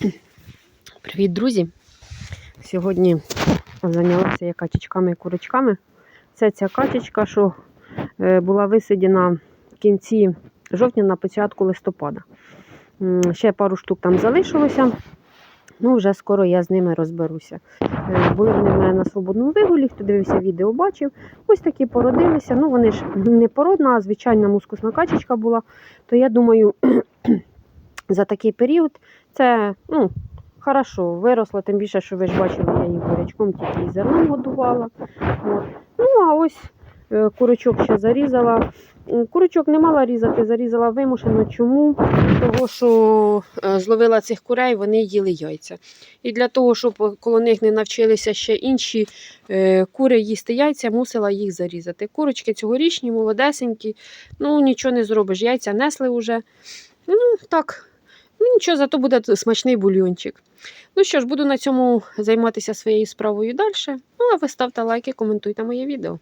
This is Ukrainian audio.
Привіт, друзі! Сьогодні зайнялася я качечками і курочками. Це ця качечка, що е, була висидіна в кінці жовтня на початку листопада. Ще пару штук там залишилося. Ну, вже скоро я з ними розберуся. Е, Були вони в мене на свободному вигулі, хто дивився відео, бачив. Ось такі породилися. Ну, вони ж не породна, а звичайна мускусна качечка була. То я думаю, за такий період це ну, хорошо, виросла, тим більше, що ви ж бачили, я її бурячком тільки і зерном годувала. От. Ну, а ось е, курочок ще зарізала. Курочок не мала різати, зарізала вимушено. Чому? Того, що е, зловила цих курей, вони їли яйця. І для того, щоб коло них не навчилися ще інші е, кури їсти яйця, мусила їх зарізати. Курочки цьогорічні, молодесенькі, ну нічого не зробиш, яйця несли вже. Ну, так, ну нічого, зато буде смачний бульйончик. Ну що ж, буду на цьому займатися своєю справою далі. Ну, а ви ставте лайки, коментуйте моє відео.